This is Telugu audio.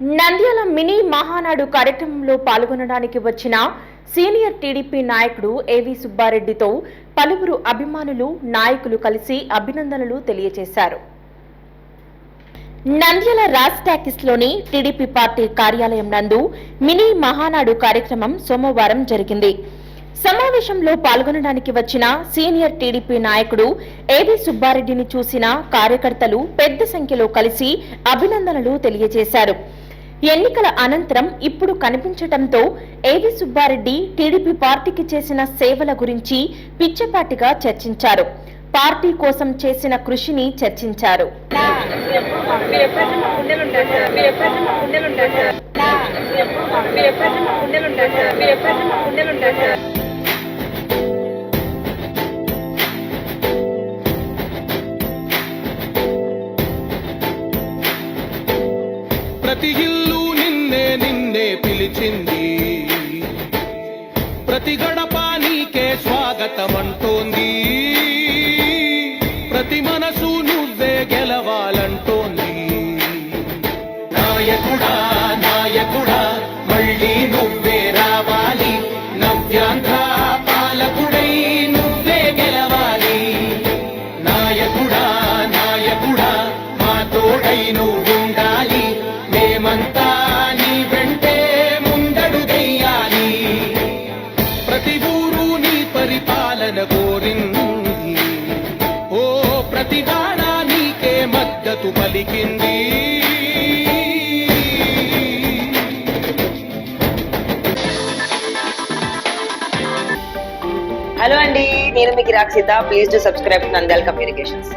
నంద్యాల మినీ మహానాడు కార్యక్రమంలో పాల్గొనడానికి వచ్చిన సీనియర్ టీడీపీ నాయకుడు ఏవి సుబ్బారెడ్డితో పలువురు అభిమానులు నాయకులు కలిసి అభినందనలు తెలియజేశారు. నంద్యాల రాజ్ ట్యాకిస్లోని టీడీపీ పార్టీ కార్యాలయం నందు మినీ మహానాడు కార్యక్రమం సోమవారం జరిగింది. సమావేశంలో పాల్గొనడానికి వచ్చిన సీనియర్ టీడీపీ నాయకుడు ఏవి సుబ్బారెడ్డిని చూసిన కార్యకర్తలు పెద్ద సంఖ్యలో కలిసి అభినందనలు తెలియజేశారు. ఎన్నికల అనంతరం ఇప్పుడు కనిపించటంతో ఏవి సుబ్బారెడ్డి టీడీపీ పార్టీకి చేసిన సేవల గురించి పిచ్చపాటిగా చర్చించారు. పార్టీ కోసం చేసిన కృషిని చర్చించారు. మీరు ఎప్పుడైతే మా ప్రతి ఇల్లు నిన్నే నిన్నే పిలిచింది. ప్రతి గడప నీకే స్వాగతం అంటోంది ప్రతి మనసు నువ్వే గెలవాలంటోంది. నాయకుడా నాయకుడా మళ్ళీ నువ్వే రావాలి. నవ్యాంధ్ర పాలకుడై నువ్వే గెలవాలి. నాయకుడా నాయకుడా మా తోడై నువ్వుండాలి పరిపాలన కోరింది. ఓ ప్రతి నీకే మద్దతు పలికింది. హలో అండి నేను మీకు Rakshita please to subscribe Nandal communications